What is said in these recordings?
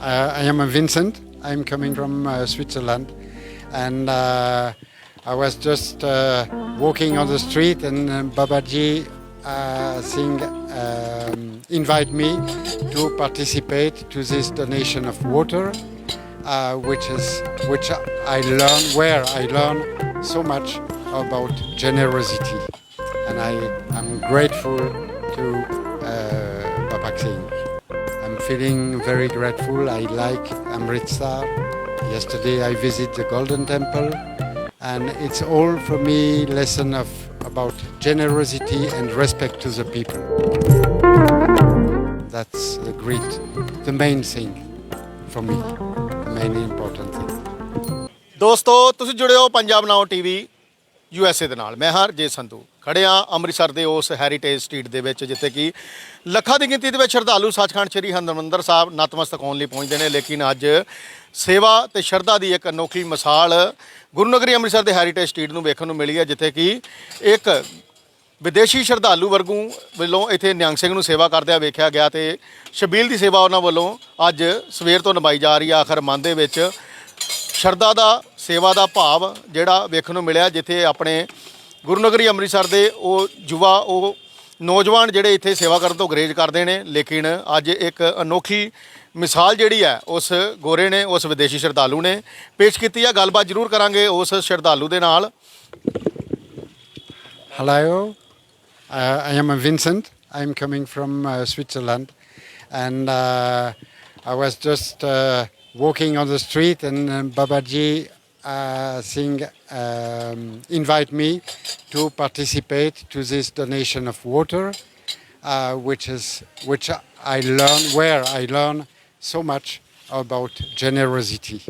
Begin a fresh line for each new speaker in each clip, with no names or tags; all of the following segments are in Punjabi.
Uh, I am Vincent. I'm coming from uh, Switzerland, and uh, I was just uh, walking on the street, and uh, Babaji uh, Singh um, invite me to participate to this donation of water, which is which I learn where I learn so much about generosity, and I am grateful to feeling very grateful. I like Amritsar. Yesterday I visit the Golden Temple, and it's all for me lesson of about generosity and respect to the people. That's the great, the main thing for me, the main important thing.
ਦੋਸਤੋ ਤੁਸੀਂ ਜੁੜੇ ਹੋ Punjab now TV U S A ਦੇ ਨਾਲ ਮੈਂ ਹਾਂ ਜੇ ਸੰਧੂ ਖੜੇ ਆ ਅੰਮ੍ਰਿਤਸਰ ਦੇ ਉਸ ਹੈਰੀਟੇਜ ਸਟਰੀਟ ਦੇ ਵਿੱਚ, ਜਿੱਥੇ ਕਿ ਲੱਖਾਂ ਦੀ ਗਿਣਤੀ ਦੇ ਵਿੱਚ ਸ਼ਰਧਾਲੂ ਸੱਚਖੰਡ ਸ੍ਰੀ ਹਰਿਮੰਦਰ ਸਾਹਿਬ ਨਤਮਸਤਕ ਹੋਣ ਲਈ ਪਹੁੰਚਦੇ ਨੇ। ਲੇਕਿਨ ਅੱਜ ਸੇਵਾ ਤੇ ਸ਼ਰਧਾ ਦੀ ਇੱਕ ਅਨੋਖੀ ਮਿਸਾਲ ਗੁਰੂ ਨਗਰੀ ਅੰਮ੍ਰਿਤਸਰ ਦੇ ਹੈਰੀਟੇਜ ਸਟਰੀਟ ਨੂੰ ਵੇਖਣ ਨੂੰ ਮਿਲੀ ਹੈ, ਜਿੱਥੇ ਕਿ ਇੱਕ ਵਿਦੇਸ਼ੀ ਸ਼ਰਧਾਲੂ ਵਰਗੂ ਵੱਲੋਂ ਇੱਥੇ ਨਿਹੰਗ ਸਿੰਘ ਨੂੰ ਸੇਵਾ ਕਰਦਿਆਂ ਵੇਖਿਆ ਗਿਆ ਤੇ ਸ਼ਬੀਲ ਦੀ ਸੇਵਾ ਉਹਨਾਂ ਵੱਲੋਂ ਅੱਜ ਸਵੇਰ ਤੋਂ ਨਿਭਾਈ ਜਾ ਰਹੀ ਹੈ। ਆਖਰ ਮਨ ਦੇ ਵਿੱਚ ਸ਼ਰਧਾ ਦਾ, ਸੇਵਾ ਦਾ ਭਾਵ ਜਿਹੜਾ ਵੇਖਣ ਨੂੰ ਮਿਲਿਆ, ਜਿੱਥੇ ਆਪਣੇ ਗੁਰੂ ਨਗਰੀ ਅੰਮ੍ਰਿਤਸਰ ਦੇ ਉਹ ਯੁਵਾ ਉਹ ਨੌਜਵਾਨ ਜਿਹੜੇ ਇੱਥੇ ਸੇਵਾ ਕਰਨ ਤੋਂ ਗਰੇਜ ਕਰਦੇ ਨੇ ਲੇਕਿਨ ਅੱਜ ਇੱਕ ਅਨੋਖੀ ਮਿਸਾਲ ਜਿਹੜੀ ਹੈ ਉਸ ਗੋਰੇ ਨੇ ਉਸ ਵਿਦੇਸ਼ੀ ਸ਼ਰਧਾਲੂ ਨੇ ਪੇਸ਼ ਕੀਤੀ ਹੈ ਗੱਲਬਾਤ ਜ਼ਰੂਰ ਕਰਾਂਗੇ ਉਸ ਸ਼ਰਧਾਲੂ ਦੇ ਨਾਲ
Hello, uh, I am Vincent. I'm coming from uh, Switzerland, and uh, I was just uh, walking on the street, and uh, Babaji uh, Singh um, invite me to participate to this donation of water, uh, which is which I learn where I learn so much about generosity,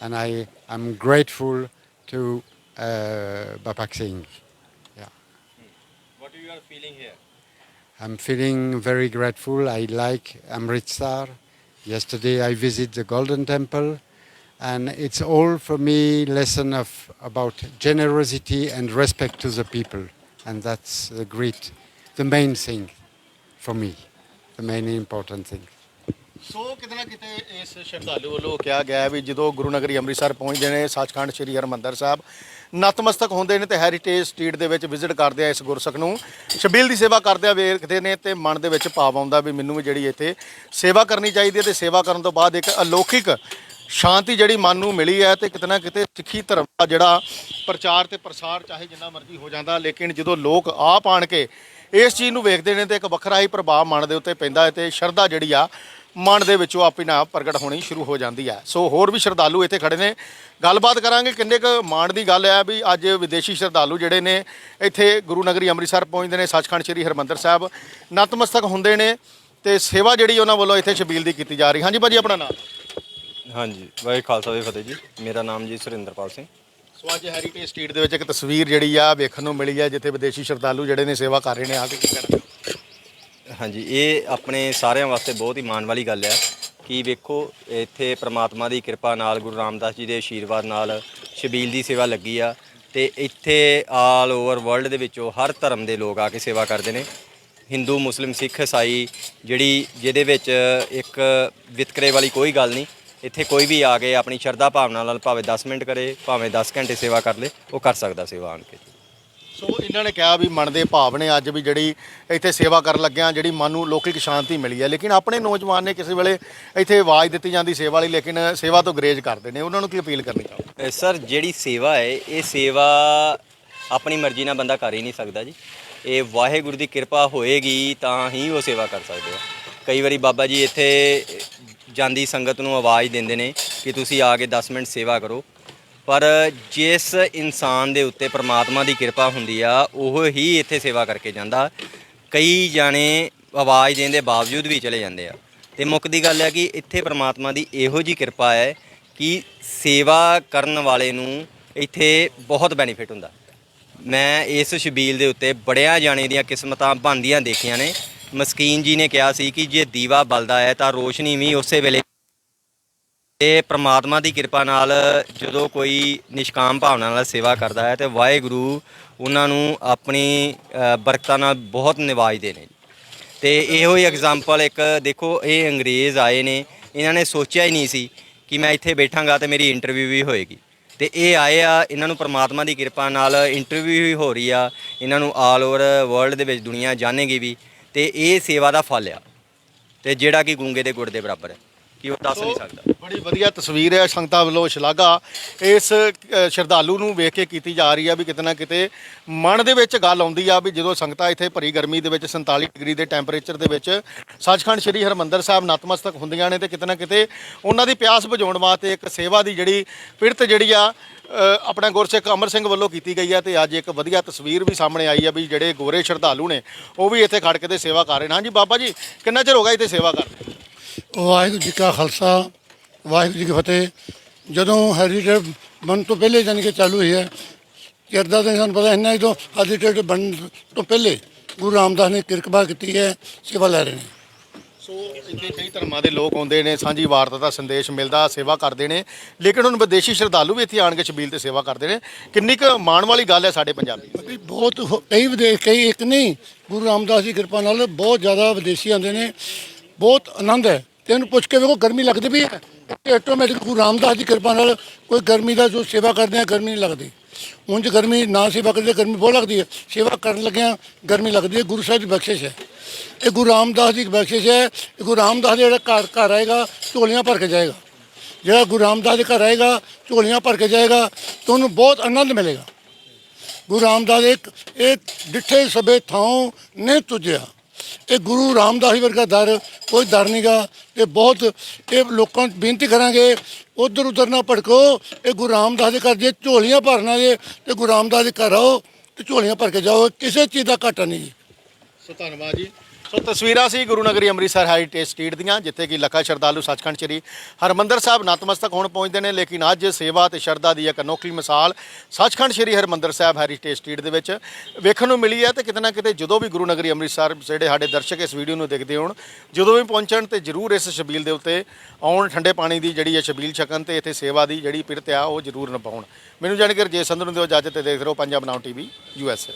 and I am grateful to uh, Babak Singh. Yeah.
What are you are feeling here?
I'm feeling very grateful. I like Amritsar. Yesterday I visit the Golden Temple, and it's all for me lesson of about generosity and respect to the people, and that's the great, the main thing for me, the main important thing.
So ਕਿਤੇ ਨਾ ਕਿਤੇ ਇਸ ਸ਼ਰਧਾਲੂ ਵੱਲੋਂ ਕਿਹਾ ਗਿਆ ਹੈ ਵੀ ਜਦੋਂ ਗੁਰੂ ਨਗਰੀ ਅੰਮ੍ਰਿਤਸਰ ਪਹੁੰਚਦੇ ਨੇ ਸੱਚਖੰਡ ਸ੍ਰੀ ਹਰਿਮੰਦਰ ਸਾਹਿਬ ਨਤਮਸਤਕ ਹੁੰਦੇ ਨੇ ਤੇ ਹੈਰੀਟੇਜ ਸਟਰੀਟ ਦੇ ਵਿੱਚ ਵਿਜ਼ਿਟ ਕਰਦੇ ਆ ਇਸ ਗੁਰਸਖ ਨੂੰ ਸ਼ਬੀਲ ਦੀ ਸੇਵਾ ਕਰਦੇ ਆ ਵੇਖਦੇ ਨੇ ਤੇ ਮਨ ਦੇ ਵਿੱਚ ਭਾਵ ਆਉਂਦਾ ਵੀ ਮੈਨੂੰ ਵੀ ਜਿਹੜੀ ਇੱਥੇ ਸੇਵਾ ਕਰਨੀ ਚਾਹੀਦੀ ਹੈ ਤੇ ਸੇਵਾ ਕਰਨ ਤੋਂ ਬਾਅਦ ਇੱਕ ਅਲੌਕਿਕ ਸ਼ਾਂਤੀ ਜਿਹੜੀ ਮਨ ਨੂੰ ਮਿਲੀ ਹੈ ਤੇ ਕਿਤੇ ਨਾ ਕਿਤੇ ਸਿੱਖੀ ਧਰਮ ਦਾ ਜਿਹੜਾ ਪ੍ਰਚਾਰ ਤੇ ਪ੍ਰਸਾਰ ਚਾਹੇ ਜਿੰਨਾ ਮਰਜ਼ੀ ਹੋ ਜਾਂਦਾ, ਲੇਕਿਨ ਜਦੋਂ ਲੋਕ ਆਪ ਆਣ ਕੇ ਇਸ ਚੀਜ਼ ਨੂੰ ਵੇਖਦੇ ਨੇ ਤੇ ਇੱਕ ਵੱਖਰਾ ਹੀ ਪ੍ਰਭਾਵ ਮਨ ਦੇ ਉੱਤੇ ਪੈਂਦਾ ਹੈ ਤੇ ਸ਼ਰਧਾ ਜਿਹੜੀ ਆ, ਮਨ ਦੇ ਵਿੱਚੋਂ ਆਪੇ ਨਾ ਪ੍ਰਗਟ ਹੋਣੀ ਸ਼ੁਰੂ ਹੋ ਜਾਂਦੀ ਹੈ। ਸੋ ਹੋਰ ਵੀ ਸ਼ਰਧਾਲੂ ਇੱਥੇ ਖੜੇ ਨੇ। ਗੱਲਬਾਤ ਕਰਾਂਗੇ ਕਿੰਨੇ ਕੁ ਮਾਣ ਦੀ ਗੱਲ ਹੈ ਵੀ ਅੱਜ ਵਿਦੇਸ਼ੀ ਸ਼ਰਧਾਲੂ ਜਿਹੜੇ ਨੇ ਇੱਥੇ ਗੁਰੂ ਨਗਰੀ ਅੰਮ੍ਰਿਤਸਰ ਪਹੁੰਚਦੇ ਨੇ, ਸੱਚਖੰਡ ਸ੍ਰੀ ਹਰਿਮੰਦਰ ਸਾਹਿਬ। ਨਤਮਸਤਕ ਹੁੰਦੇ ਨੇ ਤੇ ਸੇਵਾ ਜਿਹੜੀ ਉਹਨਾਂ ਵੱਲੋਂ ਇੱਥੇ ਸ਼ਬੀਲ ਦੀ ਕੀਤੀ ਜਾ ਰਹੀ। ਹਾਂਜੀ ਭਾਜੀ, ਆਪਣਾ ਨਾਮ?
ਹਾਂਜੀ ਵਾਹਿ ਖਾਲਸਾ ਵਾਹਿ ਫਤਿਹ ਜੀ। ਮੇਰਾ ਨਾਮ ਜੀ ਸੁਰਿੰਦਰਪਾਲ ਸਿੰਘ।
ਸੋ ਅੱਜ ਹੈਰੀਟੇਜ ਸਟਰੀਟ ਦੇ ਵਿੱਚ ਇੱਕ ਤਸਵੀਰ ਜਿਹੜੀ ਆ ਵੇਖਣ ਨੂੰ ਮਿਲੀ ਹੈ ਜਿੱਥੇ ਵਿਦੇਸ਼ੀ ਸ਼ਰਧਾਲੂ ਜਿਹੜੇ ਨੇ ਸੇਵਾ ਕਰ ਰਹੇ ਨੇ ਆ ਕੇ ਕੀ ਕਰਨਗੇ
ਹਾਂਜੀ ਇਹ ਆਪਣੇ ਸਾਰਿਆਂ ਵਾਸਤੇ ਬਹੁਤ ਹੀ ਮਾਣ ਵਾਲੀ ਗੱਲ ਹੈ ਕਿ ਵੇਖੋ ਇੱਥੇ ਪ੍ਰਮਾਤਮਾ ਦੀ ਕਿਰਪਾ ਨਾਲ ਗੁਰੂ ਰਾਮਦਾਸ ਜੀ ਦੇ ਆਸ਼ੀਰਵਾਦ ਨਾਲ ਸ਼ਬੀਲ ਦੀ ਸੇਵਾ ਲੱਗੀ ਆ ਤੇ ਇੱਥੇ ਆਲ ਓਵਰ ਵਰਲਡ ਦੇ ਵਿੱਚੋਂ ਹਰ ਧਰਮ ਦੇ ਲੋਕ ਆ ਕੇ ਸੇਵਾ ਕਰਦੇ ਨੇ। ਹਿੰਦੂ ਮੁਸਲਿਮ ਸਿੱਖ ਈਸਾਈ ਜਿਹੜੀ ਜਿਹਦੇ ਵਿੱਚ ਇੱਕ ਵਿਤਕਰੇ ਵਾਲੀ ਕੋਈ ਗੱਲ ਨਹੀਂ ਇੱਥੇ ਕੋਈ ਵੀ ਆ ਕੇ ਆਪਣੀ ਸ਼ਰਧਾ ਭਾਵਨਾ ਨਾਲ ਭਾਵੇਂ 10 ਮਿੰਟ ਕਰੇ ਭਾਵੇਂ 10 ਘੰਟੇ ਸੇਵਾ ਕਰ ਲੇ ਉਹ ਕਰ ਸਕਦਾ ਸੇਵਾ ਆਣ ਕੇ।
ਸੋ ਇਹਨਾਂ ਨੇ ਕਿਹਾ ਵੀ ਮਨ ਦੇ ਭਾਵ ਨੇ ਅੱਜ ਵੀ ਜਿਹੜੀ ਇੱਥੇ ਸੇਵਾ ਕਰਨ ਲੱਗਿਆ ਜਿਹੜੀ ਮਨ ਨੂੰ ਲੌਕਿਕ ਸ਼ਾਂਤੀ ਮਿਲੀ ਹੈ। ਲੇਕਿਨ ਆਪਣੇ ਨੌਜਵਾਨ ਨੇ ਕਿਸੇ ਵੇਲੇ ਇੱਥੇ ਆਵਾਜ਼ ਦਿੱਤੀ ਜਾਂਦੀ ਸੇਵਾ ਲਈ ਲੇਕਿਨ ਸੇਵਾ ਤੋਂ ਗਰੇਜ ਕਰਦੇ ਨੇ। ਉਹਨਾਂ ਨੂੰ ਕੀ ਅਪੀਲ ਕਰਨੀ ਚਾਹੋ
ਅ, ਸਰ ਜਿਹੜੀ ਸੇਵਾ ਹੈ ਇਹ ਸੇਵਾ ਆਪਣੀ ਮਰਜ਼ੀ ਨਾਲ ਬੰਦਾ ਕਰ ਹੀ ਨਹੀਂ ਸਕਦਾ ਜੀ। ਇਹ ਵਾਹਿਗੁਰੂ ਦੀ ਕਿਰਪਾ ਹੋਏਗੀ ਤਾਂ ਹੀ ਉਹ ਸੇਵਾ ਕਰ ਸਕਦੇ ਆ। ਕਈ ਵਾਰੀ ਬਾਬਾ ਜੀ ਇੱਥੇ ਜਾਂਦੀ ਸੰਗਤ ਨੂੰ ਆਵਾਜ਼ ਦਿੰਦੇ ਨੇ ਕਿ ਤੁਸੀਂ ਆ ਕੇ 10 ਮਿੰਟ ਸੇਵਾ ਕਰੋ। ਪਰ ਜਿਸ ਇਨਸਾਨ ਦੇ ਉੱਤੇ ਪ੍ਰਮਾਤਮਾ ਦੀ ਕਿਰਪਾ ਹੁੰਦੀ ਆ, ਉਹ ਹੀ ਇੱਥੇ ਸੇਵਾ ਕਰਕੇ ਜਾਂਦਾ। ਕਈ ਜਾਣੇ ਆਵਾਜ਼ ਦੇਣ ਦੇ ਬਾਵਜੂਦ ਵੀ ਚਲੇ ਜਾਂਦੇ ਆ। ਤੇ ਮੁੱਖ ਦੀ ਗੱਲ ਹੈ ਕਿ ਇੱਥੇ ਪ੍ਰਮਾਤਮਾ ਦੀ ਇਹੋ ਜੀ ਕਿਰਪਾ ਹੈ ਕਿ ਸੇਵਾ ਕਰਨ ਵਾਲੇ ਨੂੰ ਇੱਥੇ ਬਹੁਤ ਬੈਨੀਫਿਟ ਹੁੰਦਾ। ਮੈਂ ਇਸ ਸ਼ਬੀਲ ਦੇ ਉੱਤੇ ਬੜਿਆਂ ਜਾਣੇ ਦੀਆਂ ਕਿਸਮਤਾਂ ਬਣਦੀਆਂ ਦੇਖੀਆਂ ਨੇ। ਮਸਕੀਨ ਜੀ ਨੇ ਕਿਹਾ ਸੀ ਕਿ ਜੇ ਦੀਵਾ ਬਲਦਾ ਹੈ ਤਾਂ ਰੋਸ਼ਨੀ ਵੀ ਉਸੇ ਵੇਲੇ ਤੇ ਪ੍ਰਮਾਤਮਾ ਦੀ ਕਿਰਪਾ ਨਾਲ ਜਦੋਂ ਕੋਈ ਨਿਸ਼ਕਾਮ ਭਾਵਨਾ ਨਾਲ ਸੇਵਾ ਕਰਦਾ ਹੈ ਤੇ ਵਾਹਿਗੁਰੂ ਉਹਨਾਂ ਨੂੰ ਆਪਣੀ ਬਰਕਤਾਂ ਨਾਲ ਬਹੁਤ ਨਿਵਾਜਦੇ ਨੇ। ਤੇ ਇਹੋ ਹੀ ਐਗਜ਼ਾਮਪਲ ਇੱਕ, ਦੇਖੋ, ਇਹ ਅੰਗਰੇਜ਼ ਆਏ ਨੇ, ਇਹਨਾਂ ਨੇ ਸੋਚਿਆ ਹੀ ਨਹੀਂ ਸੀ ਕਿ ਮੈਂ ਇੱਥੇ ਬੈਠਾਂਗਾ ਤੇ ਮੇਰੀ ਇੰਟਰਵਿਊ ਵੀ ਹੋਏਗੀ। ਤੇ ਇਹ ਆਏ ਆ, ਇਹਨਾਂ ਨੂੰ ਪ੍ਰਮਾਤਮਾ ਦੀ ਕਿਰਪਾ ਨਾਲ ਇੰਟਰਵਿਊ ਵੀ ਹੋ ਰਹੀ ਆ, ਇਹਨਾਂ ਨੂੰ ਆਲ ਓਵਰ ਵਰਲਡ ਦੇ ਵਿੱਚ ਦੁਨੀਆ ਜਾਣੇਗੀ ਵੀ। ਤੇ ਇਹ ਸੇਵਾ ਦਾ ਫਲ ਆ। ਤੇ ਜਿਹੜਾ ਕਿ ਗੂੰਗੇ ਦੇ ਗੁੜ ਦੇ ਬਰਾਬਰ ਹੈ। ਕਿ ਉਹ ਦੱਸ ਨਹੀਂ ਸਕਦਾ।
ਬੜੀ ਵਧੀਆ ਤਸਵੀਰ ਹੈ ਸੰਗਤਾਂ ਵੱਲੋਂ ਸ਼ਲਾਘਾ ਇਸ ਅ, ਸ਼ਰਧਾਲੂ ਨੂੰ ਵੇਖ ਕੇ ਕੀਤੀ ਜਾ ਰਹੀ ਆ ਵੀ ਕਿਤੇ ਨਾ ਕਿਤੇ ਮਨ ਦੇ ਵਿੱਚ ਗੱਲ ਆਉਂਦੀ ਆ ਵੀ ਜਦੋਂ ਸੰਗਤਾਂ ਇੱਥੇ ਭਰੀ ਗਰਮੀ ਦੇ ਵਿੱਚ 47 ਡਿਗਰੀ ਦੇ ਟੈਂਪਰੇਚਰ ਦੇ ਵਿੱਚ ਸੱਚਖੰਡ ਸ੍ਰੀ ਹਰਮੰਦਰ ਸਾਹਿਬ ਨਤਮਸਤਕ ਹੁੰਦੀਆਂ ਨੇ ਤੇ ਕਿਤੇ ਨਾ ਕਿਤੇ ਉਹਨਾਂ ਦੀ ਪਿਆਸ ਬੁਝਾਉਣ ਵਾਸਤੇ ਇੱਕ ਸੇਵਾ ਦੀ ਜਿਹੜੀ ਪਿਰਤ ਜਿਹੜੀ ਆ ਅ, ਆਪਣਾ ਗੁਰਸਿੱਖ ਅਮਰ ਸਿੰਘ ਵੱਲੋਂ ਕੀਤੀ ਗਈ ਆ ਤੇ ਅੱਜ ਇੱਕ ਵਧੀਆ ਤਸਵੀਰ ਵੀ ਸਾਹਮਣੇ ਆਈ ਆ ਵੀ ਜਿਹੜੇ ਗੋਰੇ ਸ਼ਰਧਾਲੂ ਨੇ ਉਹ ਵੀ ਇੱਥੇ ਖੜ ਕੇ ਤੇ ਸੇਵਾ ਕਰ ਰਹੇ ਨੇ। ਹਾਂਜੀ ਬਾਬਾ ਜੀ ਕਿੰਨਾ ਚਿਰ ਹੋ ਗਿਆ ਇੱਥੇ ਸੇਵਾ ਕਰਦੇ
ਵਾਹਿਗੁਰੂ ਜੀ ਕਾ ਖਾਲਸਾ ਵਾਹਿਗੁਰੂ ਜੀ ਕੀ ਫਤਿਹ। ਜਦੋਂ ਹੈਰੀਟੇਜ ਬਣ ਤੋਂ ਪਹਿਲੇ ਜਾਣੀ ਕਿ ਚਾਲੂ ਹੋਈ ਹੈ ਕਿਰਦਾ ਤਾਂ ਸਾਨੂੰ ਪਤਾ ਇੰਨਾ ਜਦੋਂ ਹੈਰੀਟੇਜ ਬਣ ਤੋਂ ਪਹਿਲੇ ਗੁਰੂ ਰਾਮਦਾਸ ਨੇ ਕਿਰਪਾ ਕੀਤੀ ਹੈ ਸੇਵਾ ਲੈ ਰਹੇ ਨੇ।
ਸੋ ਇੱਥੇ ਕਈ ਧਰਮਾਂ ਦੇ ਲੋਕ ਆਉਂਦੇ ਨੇ ਸਾਂਝੀ ਵਾਰਤਾ ਦਾ ਸੰਦੇਸ਼ ਮਿਲਦਾ ਸੇਵਾ ਕਰਦੇ ਨੇ ਲੇਕਿਨ ਹੁਣ ਵਿਦੇਸ਼ੀ ਸ਼ਰਧਾਲੂ ਵੀ ਇੱਥੇ ਆਣ ਕੇ ਛਬੀਲ ਤੇ ਸੇਵਾ ਕਰਦੇ ਨੇ। ਕਿੰਨੀ ਕੁ ਮਾਣ ਵਾਲੀ ਗੱਲ ਹੈ ਸਾਡੇ ਪੰਜਾਬੀ
ਵੀ ਬਹੁਤ ਕਈ ਵਿਦੇਸ਼ ਕਈ ਇੱਕ ਨਹੀਂ ਗੁਰੂ ਰਾਮਦਾਸ ਦੀ ਕਿਰਪਾ ਨਾਲ ਬਹੁਤ ਜ਼ਿਆਦਾ ਵਿਦੇਸ਼ੀ ਆਉਂਦੇ ਨੇ। ਬਹੁਤ ਆਨੰਦ ਹੈ। ਤੇ ਇਹਨੂੰ ਪੁੱਛ ਕੇ ਵੇਖੋ, ਗਰਮੀ ਲੱਗਦੀ ਵੀ ਹੈ। ਆਟੋਮੈਟਿਕ ਗੁਰੂ ਰਾਮਦਾਸ ਦੀ ਕਿਰਪਾ ਨਾਲ ਕੋਈ ਗਰਮੀ ਦਾ ਜੋ ਸੇਵਾ ਕਰਦੇ ਆ, ਗਰਮੀ ਨਹੀਂ ਲੱਗਦੀ। ਉਂਝ ਗਰਮੀ ਨਾ ਸੇਵਾ ਕਰਦੇ, ਗਰਮੀ ਬਹੁਤ ਲੱਗਦੀ ਹੈ। ਸੇਵਾ ਕਰਨ ਲੱਗਿਆ ਗਰਮੀ ਲੱਗਦੀ ਹੈ। ਗੁਰੂ ਸਾਹਿਬ ਦੀ ਬਖਸ਼ਿਸ਼ ਹੈ। ਇਹ ਗੁਰੂ ਰਾਮਦਾਸ ਦੀ ਬਖਸ਼ਿਸ਼ ਹੈ। ਇਹ ਗੁਰੂ ਰਾਮਦਾਸ ਦੇ ਜਿਹੜਾ ਘਰ ਘਰ ਆਏਗਾ, ਝੋਲੀਆਂ ਭਰ ਕੇ ਜਾਏਗਾ। ਜਿਹੜਾ ਗੁਰੂ ਰਾਮਦਾਸ ਦੇ ਘਰ ਆਏਗਾ, ਝੋਲੀਆਂ ਭਰ ਕੇ ਜਾਏਗਾ, ਤਾਂ ਉਹਨੂੰ ਬਹੁਤ ਆਨੰਦ ਮਿਲੇਗਾ। ਗੁਰੂ ਰਾਮਦਾਸ ਇੱਕ ਇਹ ਡਿੱਠੇ ਸਭੇ ਥਾਂ ਨੇ ਤੁਜਿਆ। ਇਹ ਗੁਰੂ ਰਾਮਦਾਸ ਵਰਗਾ ਦਰ ਕੋਈ ਦਰ ਨਹੀਂਗਾ ਤੇ ਬਹੁਤ, ਇਹ ਲੋਕਾਂ ਨੂੰ ਬੇਨਤੀ ਕਰਾਂਗੇ, ਉਧਰ ਉਧਰ ਨਾ ਭੜਕੋ। ਇਹ ਗੁਰੂ ਰਾਮਦਾਸ ਦੇ ਘਰ ਜੇ ਝੋਲੀਆਂ ਭਰਨਾ ਜੇ, ਤੇ ਗੁਰੂ ਰਾਮਦਾਸ ਦੇ ਘਰ ਆਓ ਤੇ ਝੋਲੀਆਂ ਭਰ ਕੇ ਜਾਓ। ਕਿਸੇ ਚੀਜ਼ ਦਾ ਘਾਟਾ ਨਹੀਂ ਜੀ।
ਸੋ ਧੰਨਵਾਦ ਜੀ। ਸੋ ਤਸਵੀਰਾਂ ਸੀ ਗੁਰੂ ਨਗਰੀ ਅੰਮ੍ਰਿਤਸਰ ਹੈਰੀਟੇਜ ਸਟਰੀਟ ਦੀਆਂ, ਜਿੱਥੇ ਕਿ ਲੱਖਾਂ ਸ਼ਰਧਾਲੂ ਸੱਚਖੰਡ ਸ੍ਰੀ ਹਰਮੰਦਰ ਸਾਹਿਬ ਨਤਮਸਤਕ ਹੋਣ ਪਹੁੰਚਦੇ ਨੇ, ਲੇਕਿਨ ਅੱਜ ਸੇਵਾ ਤੇ ਸ਼ਰਧਾ ਦੀ ਇੱਕ ਅਨੋਖੀ ਮਿਸਾਲ ਸੱਚਖੰਡ ਸ੍ਰੀ ਹਰਮੰਦਰ ਸਾਹਿਬ ਹੈਰੀਟੇਜ ਸਟਰੀਟ ਦੇ ਵਿੱਚ ਵੇਖਣ ਨੂੰ ਮਿਲੀ ਹੈ ਤੇ ਕਿਤੇ ਨਾ ਕਿਤੇ ਜਦੋਂ ਵੀ ਗੁਰੂ ਨਗਰੀ ਅੰਮ੍ਰਿਤਸਰ ਜਿਹੜੇ ਸਾਡੇ ਦਰਸ਼ਕ ਇਸ ਵੀਡੀਓ ਨੂੰ ਦੇਖਦੇ ਹੋਣ, ਜਦੋਂ ਵੀ ਪਹੁੰਚਣ ਤੇ ਜ਼ਰੂਰ ਇਸ ਛਬੀਲ ਦੇ ਉੱਤੇ ਆਉਣ, ਠੰਡੇ ਪਾਣੀ ਦੀ ਜਿਹੜੀ ਹੈ ਛਬੀਲ ਛਕਣ ਤੇ ਇੱਥੇ ਸੇਵਾ ਦੀ ਜਿਹੜੀ ਪਿਰਤ ਆ, ਉਹ ਜ਼ਰੂਰ ਨਿਭਾਉਣ। ਮੈਨੂੰ ਜਾਣਕਾਰੀ ਜੇ ਸੰਧੂ ਨੂੰ ਦਿਓ ਇਜਾਜ਼ਤ ਤੇ ਦੇਖਦੇ ਰਹੋ ਪੰਜਾਬ ਨਾਉ ਟੀਵੀ ਯੂ ਐਸ ਏ